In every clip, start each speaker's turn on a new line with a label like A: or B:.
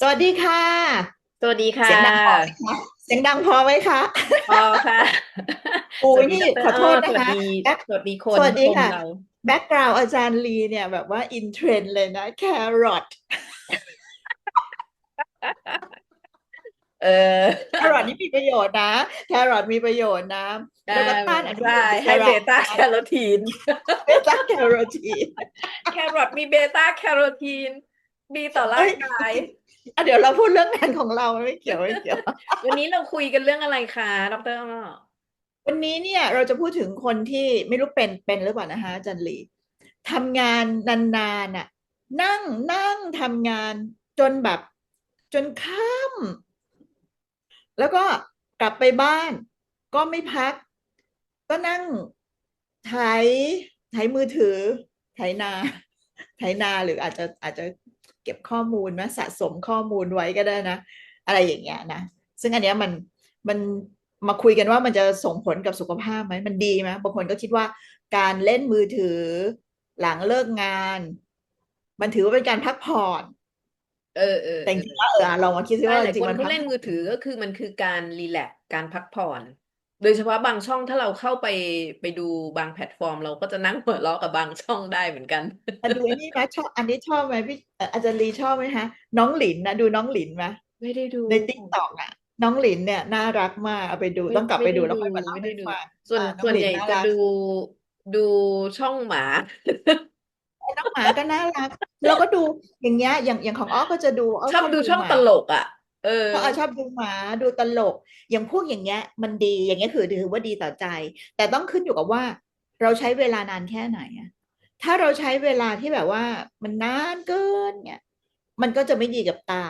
A: สวัสดีค่ะ
B: สวัสดีค่ะ
A: เสียงดังพอไหมคะเสียงดังพอไหมคะ
B: พอค่ะ
A: โอ้
B: ส
A: ย
B: วัสดี
A: นี่
B: ดร
A: ขอโทษ
B: อ้อ
A: นะคะ
B: สวัสดี
A: แบ็ค
B: สวัสดีคน
A: สวัสดี
B: ชม
A: ค่ะ
B: เรา
A: แบ็กกราวด์อาจารย์ลีเนี่ยแบบว่าอินเทรนด์เลยนะแครอท
B: เออ
A: แครอทนี่มีประโยชน์นะแครอทมีประโยชน์นะแล้วก็ต้านอนุมูล
B: ใช่
A: อิส
B: ให้
A: ระ
B: เบต้าแคโรทีน
A: เบต้าแคโรทีน
B: แครอทมีเบต้าแคโรทีนดีต่อร่างกาย
A: อะ เดี๋ยวเราพูดเรื่องงานของเราไม่เกี่ยวไม่เกี่ยว
B: วันนี้เราคุยกันเรื่องอะไรคะดรอ้อ
A: วันนี้เนี่ยเราจะพูดถึงคนที่ไม่รู้เป็นเป็นหรือเปล่านะคะอาจันลีทำงานนานๆน่ะ นั่งนั่งทำงานจนแบบจนค่ำแล้วก็กลับไปบ้าน ก็ไม่พัก ก็นั่งไถไถมือถือ ไถนา ไถนาหรืออาจจะอาจจะ เก็บข้อมูลนะสะสมข้อมูลไว้ก็ได้นะ อะไรอย่างเงี้ยนะ ซึ่งอันเนี้ยมันมันมาคุยกันว่ามันจะส่งผลกับสุขภาพไหมมันดีไหมบางคนก็คิดว่าการเล่นมือถือหลังเลิกงาน มันถือว่าเป็นการพักผ่อน
B: เออเออ
A: แต่จริงๆแล้วเออลองมาคิดซิ
B: ใช่
A: ว่า
B: ห
A: จ
B: ลาย
A: ริ
B: ค
A: งๆ
B: น
A: มัน
B: เขา
A: พัก
B: เล่นมือถือก็คือมันคือการรีแลกซ์การพักผ่อน โดยเฉพาะบางช่องถ้าเราเข้าไปไปดูบางแพลตฟอร์ม เราก็จะนั่งหัวเราะกับบางช่องได้เหมือนกัน
A: อะดูไอ้นี่นะชอบอันนี้ชอบไหมพี่เอ่ออาจารย์ลีชอบไหมคะน้องหลินนะดูน้องหลินไหม
B: ไม่ได้ดู
A: ในติ๊กต็อกอะน้องหลินเนี่ยน่ารักมากเอาไปดู
B: ไม่
A: ต้องกลับไป
B: ไม่
A: ดู
B: ได้
A: แล้ว
B: ดู
A: ค่อยมาเล่า
B: ไม่
A: ให้
B: ได้ดู
A: ฟัง
B: ส่วน
A: อ่าน้อง
B: ส่วน
A: หลิ
B: ให
A: น
B: ญ่
A: น่า
B: จะ
A: รัก
B: ดูดูช่องหมา
A: น้องหมาก็น่ารัก แล้วก็ดูอย่างเงี้ยอย่างอย่างของอ้อก็จะดูอ้อ
B: ชอบดูช่อง
A: หมา
B: ตลกอะ เออ
A: เพราะอ้อชอบดูหมาดูตลก อย่างพวกอย่างเงี้ย มันดีอย่างเงี้ยคือถือว่าดีต่อใจ แต่ต้องขึ้นอยู่กับว่า เราใช้เวลานานแค่ไหนอะถ้าเราใช้เวลาที่แบบว่ามันนานเกินเนี่ย มันก็จะไม่ดีกับตา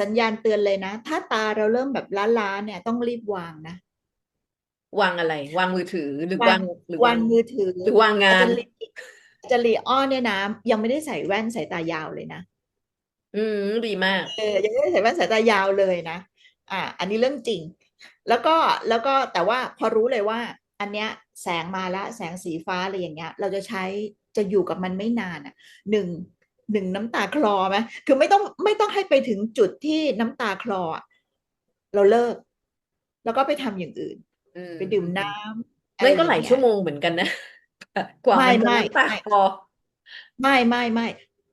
A: สัญญาณเตือนเลยนะ ถ้าตาเราเริ่มแบบล้าๆเนี่ยต้องรีบวางนะ
B: วางอะไร วางมือถือหรือ
A: วาวา
B: งงหรือ
A: วาวา
B: งง
A: มือถือ
B: หรือวางงา
A: อานจารย์ลีอาจารย์ลีอ้อเนี่ยนะยังไม่ได้ใส่แว่นสายตายาวเลยนะ
B: อืมดีมาก
A: เออยังไม่ได้ใส่แว่นสายตายาวเลยนะ อ่า อันนี้เรื่องจริง แล้วก็แล้วก็แต่ว่าพอรู้เลยว่า อันเนี้ยแสงมาแล้วแสงสีฟ้าอะไรอย่างเงี้ย เราจะใช้จะอยู่กับมันไม่นานอะหนึ่งหนึ่งน้ำตาคลอไหมคือไม่ต้องไม่ต้องให้ไปถึงจุดที่น้ำตาคลออะเราเลิก แล้วก็ไปทำอย่างอื่น
B: อืม
A: ไปดื่มน้ำอะไร
B: นั่น
A: อ
B: ก็
A: ย่าง
B: หลาย
A: เงี้
B: ชั่วยโมงเหมือนกันนะ กว่า
A: ไม่
B: มันจะ
A: ไม่
B: น้ำตา
A: ไม่
B: คลอ
A: ไม่ไม่ไม่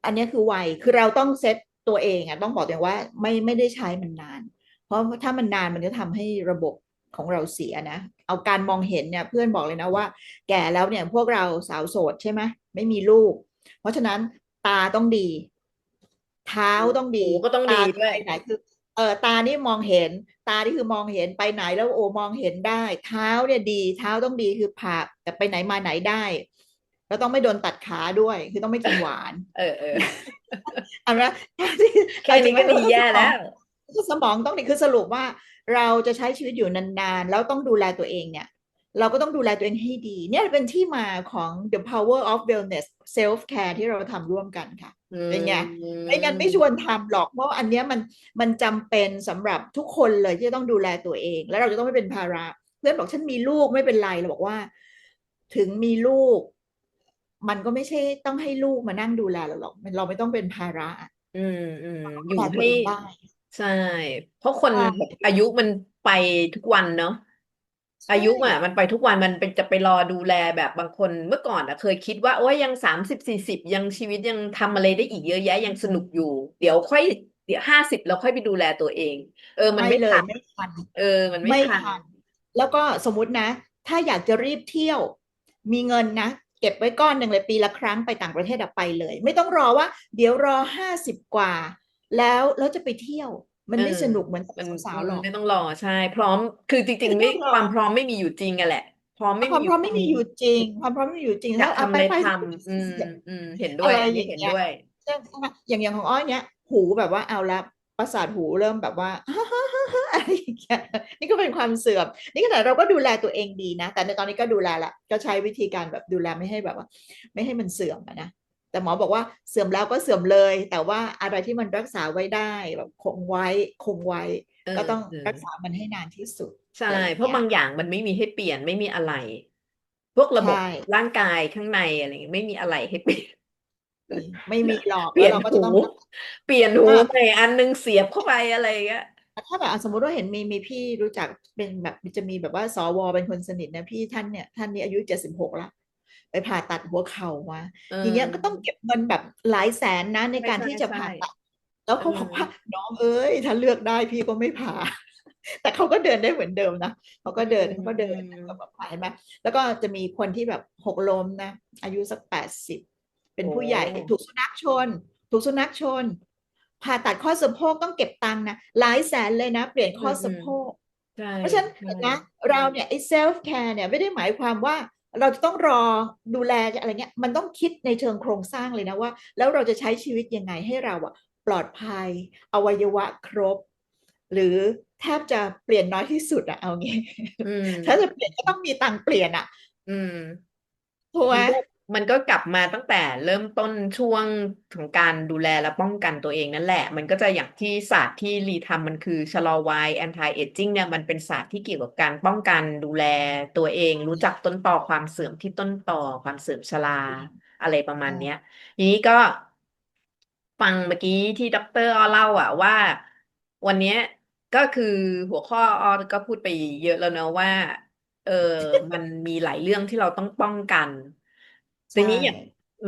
A: อันเนี้ยคือวัยคือเราต้องเซต ตัวเองอะต้องบอกตัวเองว่าไม่ไม่ได้ใช้มันนาน เพราะถ้ามันนานมันจะทำให้ระบบของเราเสียนะเอาการมองเห็นเนี่ยเพื่อนบอกเลยนะว่า แก่แล้วเนี่ยพวกเราสาวโสดใช่ไหมไม่มีลูก เพราะฉะนั้นตาต้องดี เท้าต้องดี
B: หูก็ต้องดีาด้วย
A: ไปไหนคือเออตานี่มองเห็น ตานี่คือมองเห็นไปไหนแล้วโอมองเห็นได้ เท้าเนี่ยดี เท้าต้องดีคือผ่าแต่ไปไหนมาไหนได้ แล้วต้องไม่โดนตัดขาด้วย คือต้องไม่กินหวาน
B: เออเออ
A: อันนั้นที่
B: แค่นี้ก็ดีแย่แล้ว
A: คือสมองต้องดีคือสรุปว่า เราจะใช้ชีวิตอยู่นานๆ แล้วต้องดูแลตัวเองเนี่ย เราก็ต้องดูแลตัวเองให้ดี เนี่ยเป็นที่มาของ the power of wellness self care ที่เราทำร่วมกันค่ะเป็นไงไม่งั้นไม่ชวนทำหรอก เพราะว่าอันเนี้ยมันมันจำเป็นสำหรับทุกคนเลยที่จะต้องดูแลตัวเอง แล้วเราจะต้องไม่เป็นภาระ เพื่อนบอกฉันมีลูกไม่เป็นไรเราบอกว่า ถึงมีลูก มันก็ไม่ใช่ต้องให้ลูกมานั่งดูแลเราหรอกมันเราไม่ต้องเป็นภาระ
B: อืมอืมอ
A: ดู
B: ยู่
A: แลตัว
B: ให้
A: เองได้
B: ใช่ เพราะคน
A: ใช่
B: แบบอายุมันไปทุกวันเนาะอายุอะมันไปทุกวันมันเป็นจะไปรอดูแลแบบบางคนเมื่อก่อนอะเคยคิดว่าโอ้ยยังสามสิบสี่สิบยังชีวิตยังทำอะไรได้อีกเยอะแยะยังสนุกอยู่ เดี๋ยวค่อยเดี๋ยวห้าสิบเราค่อยไปดูแลตัวเอง เออ มัน
A: ไม่
B: ไม่
A: เลย
B: ทัน
A: ไม่ทัน
B: เออ มันไม่
A: ไม่
B: ทัน
A: ทันแล้วก็สมมุตินะ ถ้าอยากจะรีบเที่ยว มีเงินนะ เก็บไว้ก้อนหนึ่งเลยปีละครั้งไปต่างประเทศอะไปเลย ไม่ต้องรอว่า เดี๋ยวรอห้าสิบกว่า แล้วแล้วจะไปเที่ยว มันไม่
B: เออ
A: สนุกเหมือน
B: มัน
A: สาวๆหรอก
B: ไม่ต้องรอใช่ พร้อมคือจริงๆ
A: ไม่
B: ไม่
A: ต้องรอ
B: ความพร้อมไม่มีอยู่จริงอะแหละพร้อมไม่
A: ความ
B: มี
A: พร้อมไม่มีอยู่จริง ความพร้อมไม่มีอยู่จริง
B: อยาก
A: ถ้า
B: ทำ
A: เอา
B: อะไร
A: ไป
B: ทำอืมอืมเห็นด้
A: อะ
B: วย
A: ไร
B: อัน
A: อ
B: นี้
A: ย่าง
B: เห็น
A: เงี้ย
B: ด้วย
A: ใช่ไหมอย่างอย่างของอ้อยเนี้ย หูแบบว่าเอาละประสาทหูเริ่มแบบว่า อะไรอย่างเงี้ยนี่ก็เป็นความเสื่อม นี่ขนาดเราก็ดูแลตัวเองดีนะ แต่ในตอนนี้ก็ดูแลละก็ใช้วิธีการแบบดูแลไม่ให้แบบว่า ไม่ให้มันเสื่อมอะนะแต่หมอบอกว่าเสื่อมแล้วก็เสื่อมเลย แต่ว่าอะไรที่มันรักษาไว้ได้แบบคงไว้คงไว้
B: เออ
A: ก็ต้อง
B: เออ
A: รักษามันให้นานที่สุด
B: ใช่
A: อะไรอย่าง
B: เพราะ
A: เงี้ย
B: บางอย่างมันไม่มีให้เปลี่ยนไม่มีอะไร พวกระบบ
A: ใช่
B: ร่างกายข้างในอะไรเงี้ยไม่มีอะไรให้เปลี่ยน
A: มีไม่มีหรอก
B: เปลี่
A: แล้
B: ยวน
A: เราก็จะ
B: หู
A: ต้อง
B: เปลี่ยนหู
A: อ่า
B: ใหม่อันนึงเสียบเข้าไปอะไรอย่างเงี้ย
A: ถ้าแบบอะสมมุติว่าเห็นมีมีพี่รู้จักเป็นแบบจะมีแบบว่าสวเป็นคนสนิทนะพี่ท่านเนี่ยท่านนี้อายุเจ็ดสิบหกแล้วไปผ่าตัดหัวเข่ามา
B: เอ
A: อย่างเงี้ยก็
B: อ
A: ต้องเก็บเงินแบบหลายแสนนะใน
B: ใช่
A: การ
B: ใช่
A: ที่จะ
B: ใช่
A: ผ่าตัด แล้ว
B: เอ
A: เขา
B: อ
A: บอกว่าน้องเอ้ย ถ้าเลือกได้พี่ก็ไม่ผ่า แต่เขาก็เดินได้เหมือนเดิมนะเขาก็
B: อื
A: เดิน
B: ม
A: เขาก็เดิน
B: อืม
A: ก็แบบผ่าเห็นไหมแล้วก็จะมีคนที่แบบหกล้มนะอายุสักแปดสิบเป็น
B: โอ้
A: ผู้ใหญ่ถูกสุนัขชน ถูกสุนัขชน ผ่าตัดข้อสะโพกต้องเก็บตังค์นะหลายแสนเลยนะ เปลี่ยน
B: อื
A: ข้อ
B: ม
A: สะโพก
B: ใช่
A: เพราะฉะนั้น
B: ใช่
A: เห็นนะ
B: ใช่
A: เราเนี่ยไอ้เซลฟ์แคร์เนี่ยไม่ได้หมายความว่าเราจะต้องรอดูแลอะไรเงี้ยมันต้องคิดในเชิงโครงสร้างเลยนะว่า แล้วเราจะใช้ชีวิตยังไงให้เราอะปลอดภัย อวัยวะครบ หรือแทบจะเปลี่ยนน้อยที่สุดอะเอางี้
B: อืม
A: ถ้าจะเปลี่ยนก็ต้องมีตังค์เปลี่ยนอะ
B: อืม
A: ถูกไหม
B: มันก็กลับมาตั้งแต่เริ่มต้นช่วงของการดูแลและป้องกันตัวเองนั่นแหละ มันก็จะอย่างที่ศาสตร์ที่รีทำมันคือชะลอวัย anti aging เนี่ยมันเป็นศาสตร์ที่เกี่ยวกับการป้องกันดูแลตัวเอง รู้จักต้นตอความเสื่อมที่ต้นตอความเสื่อมชราอะไรประมาณเนี้ยทีนี้ก็ฟังเมื่อกี้ที่ด็อกเตอร์อ้อเล่าอะว่า วันเนี้ยก็คือหัวข้ออ้อก็พูดไปเยอะแล้วเนอะว่า เออมันมีหลายเรื่องที่เราต้องป้องกัน ที
A: ใช่
B: นี้อย่าง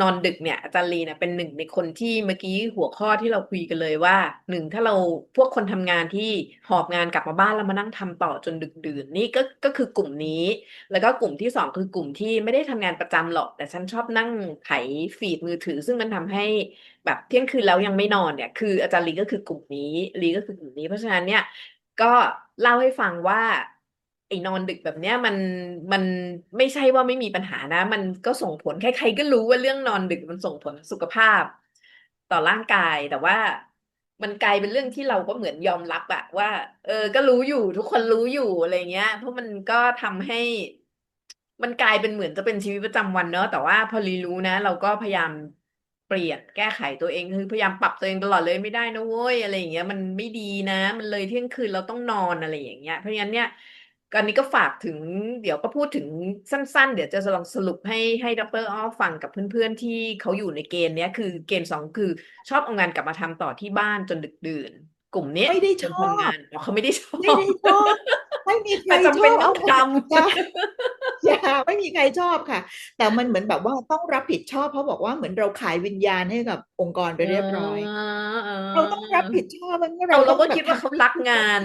B: นอนดึกเนี่ยอาจารย์ลีเนี่ยเป็นหนึ่งในคนที่เมื่อกี้หัวข้อที่เราคุยกันเลยว่าหนึ่งถ้าเราพวกคนทำงานที่หอบงานกลับมาบ้านแล้วมานั่งทำต่อจนดึกดื่นนี่ก็ก็คือกลุ่มนี้ แล้วก็กลุ่มที่สองคือกลุ่มที่ไม่ได้ทำงานประจำหรอก แต่ฉันชอบนั่งไถฟีดมือถือ ซึ่งมันทำให้แบบเที่ยงคืนแล้วยังไม่นอนเนี่ยคืออาจารย์ลีก็คือกลุ่มนี้ลีก็คือกลุ่มนี้ เพราะฉะนั้นเนี่ยก็เล่าให้ฟังว่า ไอ้นอนดึกแบบเนี้ยมันมันไม่ใช่ว่าไม่มีปัญหานะ มันก็ส่งผลใครๆก็รู้ว่าเรื่องนอนดึกมันส่งผลสุขภาพ ต่อร่างกายแต่ว่ามันกลายเป็นเรื่องที่เราก็เหมือนยอมรับอะว่า เออ ก็รู้อยู่ทุกคนรู้อยู่อะไรเงี้ย เพราะมันก็ทำให้ มันกลายเป็นเหมือนจะเป็นชีวิตประจำวันเนอะแต่ว่าพอรีรู้นะ เราก็พยายามเปลี่ยนแก้ไขตัวเองคือพยายามปรับตัวเองตลอดเลยไม่ได้นะเว้ยอะไรอย่างเงี้ยมันไม่ดีนะ มันเลยเที่ยงคืนเราต้องนอนอะไรอย่างเงี้ยเพราะฉะนั้นเนี่ย การนี้ก็ฝากถึงเดี๋ยวก็พูดถึงสั้น ๆ เดี๋ยวจะลองสรุปให้ให้ดรอ้อฟังกับเพื่อนๆที่เขาอยู่ในเกณฑ์เนี้ยคือเกณฑ์สองคือชอบเอางานกลับมาทำต่อที่บ้านจนดึกดื่น กลุ่มเนี้ย
A: ไม่ได้
B: จ
A: ช
B: น
A: อบ
B: ทำงานอ๋อเขาไม่ได้ชอบ
A: ไม่ได้ชอบไม่มีใคร
B: แต่จำ
A: ช
B: เป็น
A: อบ
B: ต้
A: เอา
B: องท
A: อย่าำอย่าไม่มีใครชอบค่ะ แต่มันเหมือนแบบว่าต้องรับผิดชอบเพราะบอกว่าเหมือนเราขายวิญญาณให้กับองค์กรไปเรียบร้อย
B: เออ
A: เราต้องรับผิดชอบมัน
B: เรา
A: เรา
B: เรา
A: ต้อง
B: ก็
A: แบบ
B: คิดว่าเขารักงาน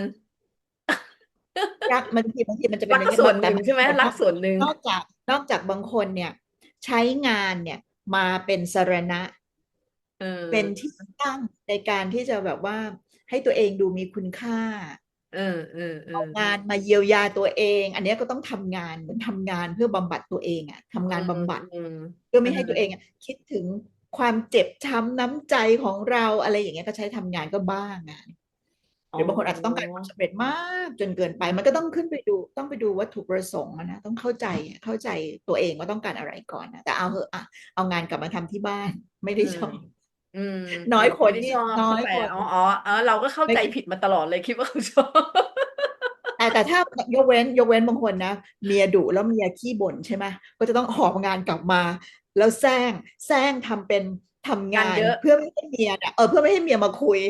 A: รักมันบางทีบางทีมันจะเป็น
B: รัก
A: อย่าง
B: ก็
A: นี้
B: ส่วนห
A: แต่
B: นึ่ง
A: มัน
B: ใช่ไหม
A: แบบ
B: รัก
A: ว่า
B: ส่วนหนึ่ง
A: นอกจากนอกจากบางคนเนี่ย ใช้งานเนี่ยมาเป็นสรณะ
B: เออ
A: เป็นที่ตั้งในการที่จะแบบว่าให้ตัวเองดูมีคุณค่า
B: เออเออเอ
A: เอา
B: องา
A: นมาเยียวยาตัวเอง อันเนี้ยก็ต้องทำงานเหมือนทำงานเพื่อบำบัดตัวเองอะทำงานบำบัด
B: อืม
A: เพื่อไม่ให้ตัวเองอะคิดถึงความเจ็บช้ำน้ำใจของเราอะไรอย่างเงี้ยก็ใช้ทำงานก็บ้างงาน หรือบางคนอาจจะต้องการความสำเร็จมากจนเกินไป มันก็ต้องขึ้นไปดูต้องไปดูวัตถุประสงค์อะนะต้องเข้าใจเข้าใจตัวเองว่าต้องการอะไรก่อนนะแต่เอาเหอะอะเอางานกลับมาทำที่บ้านไม่ได้ชอบ
B: อืม
A: น้อยคน
B: ไม่ได้
A: ที่
B: ชอบ
A: น้อย
B: เข้าใจ
A: คน
B: อ๋ออ๋อเออเราก็เข้าใจ
A: ไม่
B: ผิดมาตลอดเลยคิดว่าเขาชอบ
A: แต่แต่ถ้ายกเว้นยกเว้นบางคนนะเมียดุแล้วเมียขี้บ่นใช่ไหมก็จะต้องหอบงานกลับมา แล้วแซงแซงทำเป็นทำงางา
B: น
A: น
B: เยอะ
A: เพื่อไม่ให้เมียเนี่ยเออเพื่อไม่ให้เมียมาคุย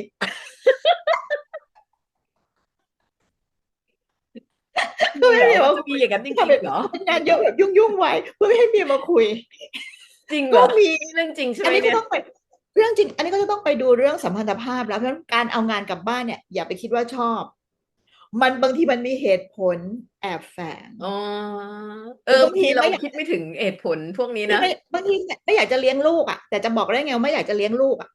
A: เพื่อไม่ให้เมียมาคุย
B: อย่างนั้นจริง
A: เป็น
B: ๆเหรอ
A: เป็นงานเยอะแบบยุ่งๆไว้เพื่อไม่ให้เมียมาคุย
B: จริงเหร
A: ก็มี
B: เรื่องจริงใช่
A: อั
B: ไห
A: น
B: ม
A: นี้ก็ต้องไปเรื่องจริง อันนี้ก็จะต้องไปดูเรื่องสัมพันธภาพแล้วเพราะงั้นการเอางานกลับบ้านเนี่ย อย่าไปคิดว่าชอบ มันบางทีมันมีเหตุผลแอบแฝง
B: อ๋อเออบางทีเรา
A: ไม่
B: คิดไม่ถึงเหตุผลพวกนี้นะ
A: บางทีไม่อยากจะเลี้ยงลูกอะแต่จะบอกได้ไงว่าไม่อยากจะเลี้ยงลูกอะ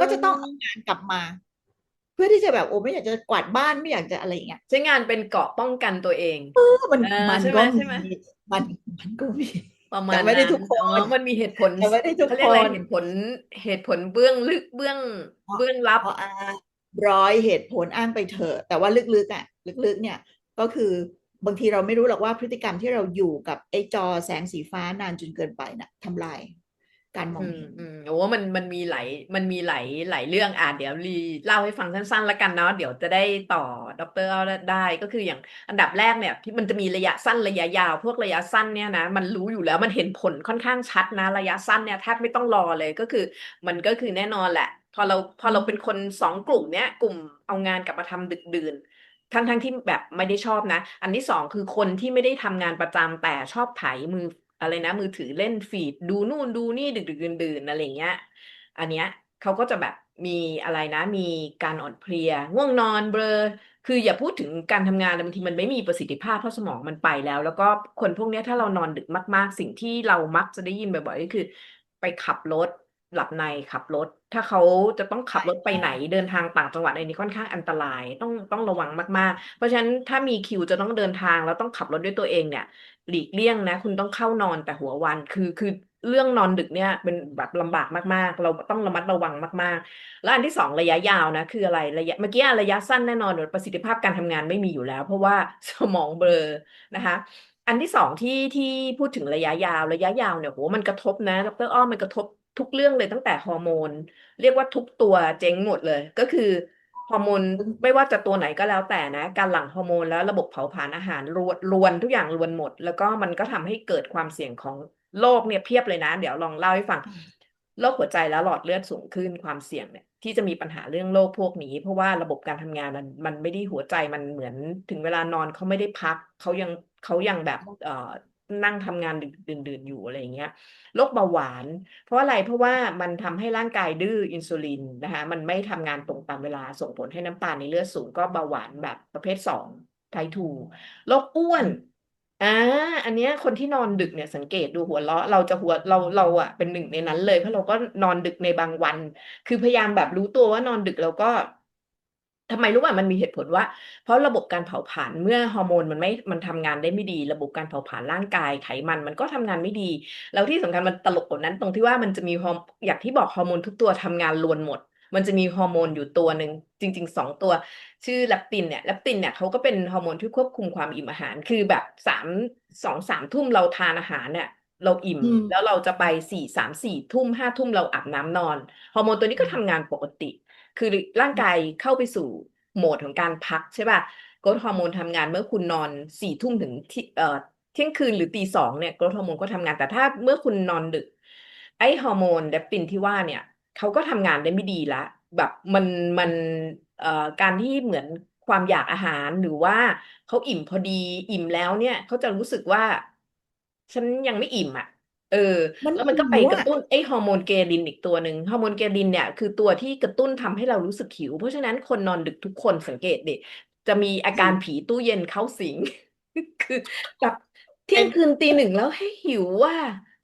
A: ก็จะต้องเอางานกลับมา พื่อที่จะแบบโอ้ไม่อยากจะกวาดบ้านไม่อยากจะอะไรอย่างเงี้ย
B: ใช้งานเป็นเกราะป้องกันตัวเอง
A: เออมัน
B: เออ
A: มัน
B: ใช่ไหม
A: ก็
B: ใช่ไหม
A: มีมันมันก็มี
B: ประมาณ
A: แต่ไม่ได้
B: นั้น
A: ทุกคน
B: อ๋อมันมีเหตุผล
A: แต่ไม่ได้ทุก
B: เขาเรียกอะไร
A: คน
B: เหตุผลเหตุผลเบื้องลึกเบื้อง
A: อ๋อ
B: เบื้องลับ
A: เพราะอ่าร้อยเหตุผลอ้างไปเถอะ แต่ว่าลึกๆอะลึกๆ เนี่ยก็คือบางทีเราไม่รู้หรอกว่าพฤติกรรมที่เราอยู่กับไอ้จอแสงสีฟ้านานจนเกินไปน่ะทำลาย การมอ
B: อื
A: ง
B: ม
A: เห็น
B: อืมโอ้มันมันมีหลายมันมีหลายหลายเรื่องอะเดี๋ยวรีเล่าให้ฟังสั้นๆแล้วกันเนาะเดี๋ยวจะได้ต่อด็อกเตอร์ได้ก็คืออย่างอันดับแรกเนี่ยที่มันจะมีระยะสั้นระยะยาว พวกระยะสั้นเนี่ยนะมันรู้อยู่แล้วมันเห็นผลค่อนข้างชัดนะ ระยะสั้นเนี่ยแทบไม่ต้องรอเลยก็คือ มันก็คือแน่นอนแหละ พอเราพอเราเป็นคนสองกลุ่มเนี้ยกลุ่มเอางานกลับมาทำดึกดื่นทั้งทั้งที่แบบไม่ได้ชอบนะ อันที่สองคือคนที่ไม่ได้ทำงานประจำแต่ชอบไถมือ อะไรนะมือถือเล่นฟีดดูนู่นดูนี่ดึกดึกดื่นดื่นอะไรเงี้ย อันเนี้ยเขาก็จะแบบมีอะไรนะ มีการอ่อนเพลีย ง่วงนอนเบลอคืออย่าพูดถึงการทำงานบางทีมันไม่มีประสิทธิภาพเพราะสมองมันไปแล้ว แล้วก็คนพวกนี้ถ้าเรานอนดึกมาก ๆ สิ่งที่เรามักจะได้ยินบ่อยๆก็คือ ไปขับรถหลับในขับรถ ถ้าเขาจะต้องขับรถไปไหนเดินทางต่างจังหวัดอะไรนี้ค่อนข้างอันตรายต้องต้องระวังมาก ๆ เพราะฉะนั้นถ้ามีคิวจะต้องเดินทางแล้วต้องขับรถด้วยตัวเองเนี่ย หลีกเลี่ยงนะ คุณต้องเข้านอนแต่หัววันคือคือเรื่องนอนดึกเนี่ยเป็นแบบลำบากมากๆ เราต้องระมัดระวังมาก ๆ แล้วอันที่สองระยะยาวนะ คืออะไรระยะเมื่อกี้ระยะสั้นแน่นอนประสิทธิภาพการทำงานไม่มีอยู่แล้ว เพราะว่าสมองเบลอนะคะอันที่สองที่ที่พูดถึงระยะยาวระยะยาวเนี่ยโหมันกระทบนะดรอ้อมมันกระทบ ทุกเรื่องเลยตั้งแต่ฮอร์โมน เรียกว่าทุกตัวเจ๊งหมดเลย ก็คือฮอร์โมนไม่ว่าจะตัวไหนก็แล้วแต่นะ การหลั่งฮอร์โมนแล้วระบบเผาผลาญอาหารรวนรวนทุกอย่างรวนหมด แล้วก็มันก็ทำให้เกิดความเสี่ยงของโรคเนี่ยเพียบเลยนะ เดี๋ยวลองเล่าให้ฟังโรคหัวใจและหลอดเลือดสูงขึ้นความเสี่ยงเนี่ยที่จะมีปัญหาเรื่องโรคพวกนี้ เพราะว่าระบบการทำงานมันมันไม่ได้หัวใจมันเหมือนถึงเวลานอนเขาไม่ได้พักเขายังเขายังแบบเอ่อ นั่งทำงานดึกดื่นๆอยู่อะไรอย่างเงี้ยโรคเบาหวาน เพราะอะไรเพราะว่ามันทำให้ร่างกายดื้ออินซูลินนะคะมันไม่ทำงานตรงตามเวลาส่งผลให้น้ำตาลในเลือดสูงก็เบาหวานแบบประเภทสองไททูโรคอ้วนอ่าอันเนี้ยคนที่นอนดึกเนี่ยสังเกตดูหัวเราะเราจะหัวเราเราอะเป็นหนึ่งในนั้นเลยเพราะเราก็นอนดึกในบางวัน คือพยายามแบบรู้ตัวว่านอนดึกแล้วก็ ทำไมรู้ว่ามันมีเหตุผลว่า เพราะระบบการเผาผลาญเมื่อฮอร์โมนมันไม่มันทำงานได้ไม่ดี ระบบการเผาผลาญร่างกายไขมันมันก็ทำงานไม่ดีแล้วที่สำคัญมันตลกกว่านั้น ตรงที่ว่ามันจะมีฮอร์อย่างที่บอกฮอร์โมนทุกตัวทำงานรวนหมด มันจะมีฮอร์โมนอยู่ตัวหนึ่งจริงๆสองตัว ชื่อแลปตินเนี่ยแลปตินเนี่ยเขาก็เป็นฮอร์โมนที่ควบคุมความอิ่มอาหาร คือแบบสามสองสามทุ่มเราทานอาหารเนี่ยเราอิ่ม
A: อืม
B: แล้วเราจะไปสี่สามสี่ทุ่มห้าทุ่มเราอาบน้ำนอนฮอร์โมนตัวนี้ก็ทำงานปกติ คือร่างกายเข้าไปสู่โหมดของการพักใช่ป่ะกรดฮอร์โมนทำงานเมื่อคุณนอนสี่ทุ่มถึงที่เอ่อเที่ยงคืนหรือตีสองเนี่ยกรดฮอร์โมนก็ทำงานแต่ถ้าเมื่อคุณนอนดึก ไอฮอร์โมนเลปตินที่ว่าเนี่ยเขาก็ทำงานได้ไม่ดีละแบบมันมันเอ่อการที่เหมือนความอยากอาหารหรือว่าเขาอิ่มพอดีอิ่มแล้วเนี่ยเขาจะรู้สึกว่า ฉันยังไม่อิ่มอะ เออ
A: มัน
B: แล้วมันก็ไป
A: หิว
B: กระ
A: อะ
B: ตุ้นไอ้ฮอร์โมนเกเรลินอีกตัวหนึ่งฮอร์โมนเกเรลินเนี่ยคือตัวที่กระตุ้นทำให้เรารู้สึกหิว เพราะฉะนั้นคนนอนดึกทุกคนสังเกตดิจะมีอาการผีตู้เย็นเข้าสิง คือแบบเที่ยงคืนตีหนึ่งแล้วให้หิวว่า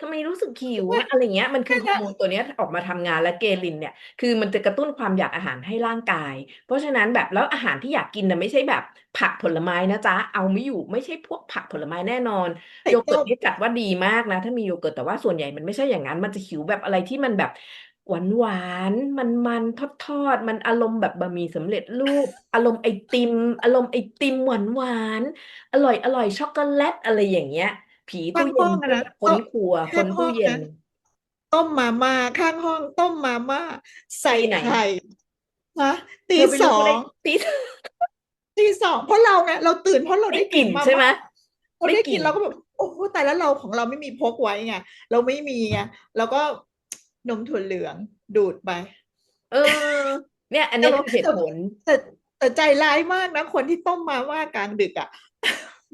B: ทำไมรู้สึกหิวอะอะไรเงี้ย มันคือฮอร์โมนตัวเนี้ยออกมาทำงานและเกลินเนี่ย คือมันจะกระตุ้นความอยากอาหารให้ร่างกาย เพราะฉะนั้นแบบแล้วอาหารที่อยากกินนะไม่ใช่แบบผักผลไม้นะจ๊ะ เอาไม่อยู่ไม่ใช่พวกผักผลไม้แน่นอน
A: ไข่
B: โยเกิร์
A: ต้
B: ต
A: ม
B: นี่จัดว่าดีมากนะ ถ้ามีโยเกิร์ตแต่ว่าส่วนใหญ่มันไม่ใช่อย่างนั้น มันจะหิวแบบอะไรที่มันแบบหวานหวานมันมันทอดทอดๆมันอารมณ์แบบบะหมี่สำเร็จรูป อารมณ์ไอติม อารมณ์ไอติมหวานหวาน อร่อยอร่อยช็อกโกแลตอะไรอย่างเงี้ย ผี
A: ข้า
B: ตู้
A: ง
B: เย็
A: ห้อนงอะนะ
B: ค้น
A: โต๊ะ
B: ครัวค
A: ข้าง
B: น
A: ห้
B: ตู้
A: อง
B: เย็น
A: นะต้มมาม่าข้างห้อง ต้มมาม่าใส่
B: ตีไหน
A: ไข่นะตี
B: เธอไป
A: ส
B: รู้
A: อ
B: ได้
A: ง
B: ตี
A: ตีสองเพราะเราไงเราตื่นเพราะเรา
B: ได้
A: ได้
B: ก
A: กิ
B: ลิ่
A: น
B: น
A: มา
B: ใช่ไหม
A: ม่าเรา
B: ได้
A: ได้
B: ก
A: กิ
B: ลิ่
A: น
B: น
A: เราก็แบบโอ้โหแต่แล้วเราของเราไม่มีพกไว้ไงเราไม่มีไงเราก็นมถั่วเหลืองดูดไป
B: เออ เนี่ย อัน
A: แต่
B: นี้
A: ว่า
B: คือเหตุ
A: แต่
B: ผล
A: แต่แต่ใจร้ายมากนะคนที่ต้มมาม่ากลางดึกอะ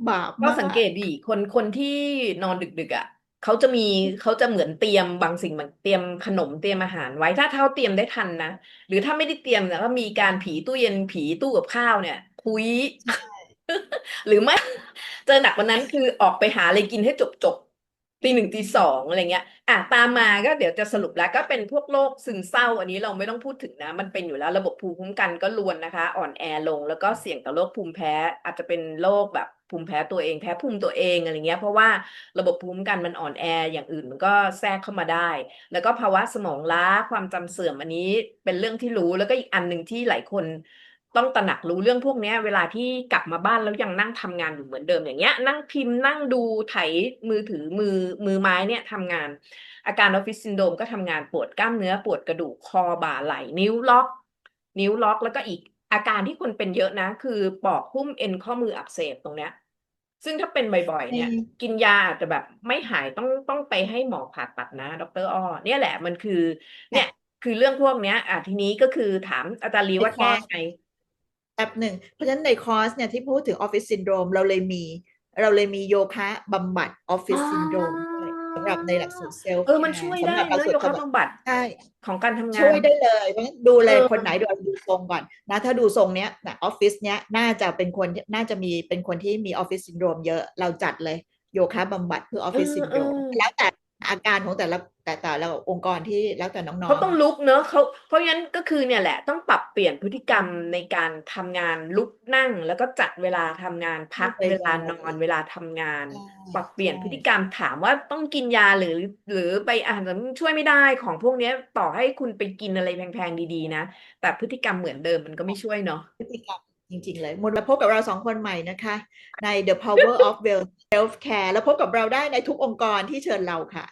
A: บาป
B: ก็
A: มา
B: สังเก
A: ก
B: ตดิคนคนที่นอนดึกๆอะเขาจะมีเขาจะเหมือนเตรียมบางสิ่งบางเตรียมขนมเตรียมอาหารไว้ถ้าเท่าเตรียมได้ทันนะหรือถ้าไม่ได้เตรียมเนี่ยก็มีการผีตู้เย็นผีตู้กับข้าวเนี่ยคุย หรือไม่เจอหนักกว่านั้นคือออกไปหาอะไรกินให้จบจบตีหนึ่งตีสองอะไรเงี้ย อะตามมาก็เดี๋ยวจะสรุปแล้วก็เป็นพวกโรคซึมเศร้า อันนี้เราไม่ต้องพูดถึงนะ มันเป็นอยู่แล้วระบบภูมิคุ้มกันก็รวนนะคะ อ่อนแอลงแล้วก็เสี่ยงต่อโรคภูมิแพ้ อาจจะเป็นโรคแบบ ภูมิแพ้ตัวเองแพ้ภูมิตัวเองอะไรเงี้ย เพราะว่าระบบภูมิคุ้มกันมันอ่อนแออย่างอื่นมันก็แทรกเข้ามาได้ แล้วก็ภาวะสมองล้าความจำเสื่อมอันนี้เป็นเรื่องที่รู้แล้วก็อีกอันหนึ่งที่หลายคนต้องตระหนักรู้เรื่องพวกนี้เวลาที่กลับมาบ้านแล้วยังนั่งทำงานอยู่เหมือนเดิมอย่างเงี้ย นั่งพิมพ์นั่งดูไถมือถือมือมือไม้เนี่ยทำงาน อาการออฟฟิศซินโดมก็ทำงานปวดกล้ามเนื้อปวดกระดูกคอบ่าไหล่นิ้วล็อก นิ้วล็อกแล้วก็อีก อาการที่คนเป็นเยอะนะ คือปอกหุ้มเอ็นข้อมืออักเสบตรงเนี้ย ซึ่งถ้าเป็นบ่อยๆ เนี่ย
A: อืม
B: กินยาอาจจะแบบไม่หายต้องต้องไปให้หมอผ่าตัดนะ ดรอ้อเนี่ยแหละมันคือ เนี่ย คือเรื่องพวกเนี้ย อะทีนี้ก็คือถามอาจารย์ลีว่า
A: ในค
B: แก้
A: อร์ส
B: ไง
A: แป๊บหนึ่งเพราะฉะนั้นในคอร์สเนี่ยที่พูดถึงออฟฟิศซินโดรมเราเลยมี เราเลยมีโยคะบำบัดออฟฟิศซินโดรมด้วย สำหรับในหลักสูตรเซลฟ์
B: เออมันช่วย
A: สำ
B: ได้
A: หรับหลัก
B: เนอะ
A: สูต
B: โย
A: ร
B: คะบำบัด
A: ใช่
B: ของการทำงาน
A: ช่วยได้เลยเพราะฉะนั้นดูเลย
B: เออ
A: คนไหนเดี๋ยวดูทรงก่อนนะถ้าดูทรงเนี้ยนะออฟฟิศเนี้ยน่าจะเป็นคนที่น่าจะมีเป็นคนที่มีออฟฟิศซินโดรมเยอะเราจัดเลยโยคะบำบัดเพื่อออฟฟิศซินโดรม
B: เออเออ
A: แล้วแต่อาการของแต่ละ แต่แต่ละองค์กรที่แล้วแต่น้องๆ
B: เขาต้องลุกเนอะเขาเพราะงั้นก็คือเนี่ยแหละต้องปรับเปลี่ยนพฤติกรรมในการทำงานลุกนั่ง แล้วก็จัดเวลาทำงานพัก
A: ไม่ไป
B: เวลานอนเวลาทำงาน
A: ใช่
B: ปรับเปลี่ยน
A: ใช่
B: พฤติกรรมถามว่าต้องกินยาหรือ หรือไปอาจจะช่วยไม่ได้ของพวกเนี้ยต่อให้คุณไปกินอะไรแพงๆดีๆนะ แต่พฤติกรรมเหมือนเดิมมันก็ไม่ช่วยเนาะ
A: พฤติกรรมจริงๆเลยหมดมาพบกับเราสองคนใหม่นะคะ ใน The Power of Well Self Care แล้วพบกับเราได้ในทุกองค์กรที่เชิญเราค่ะ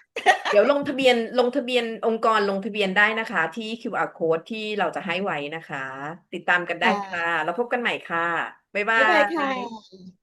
B: เดี๋ยวลงทะเบียนลงทะเบียนองค์กรลงทะเบียนได้นะคะ ที่ QR code ที่เราจะให้ไว้นะคะ ติดตามกันได้
A: ค่ะ
B: ค่ะแล้วพบกันใหม่ค่ะ บ๊ายบา
A: บ๊ายบาย
B: ย
A: ค่ะ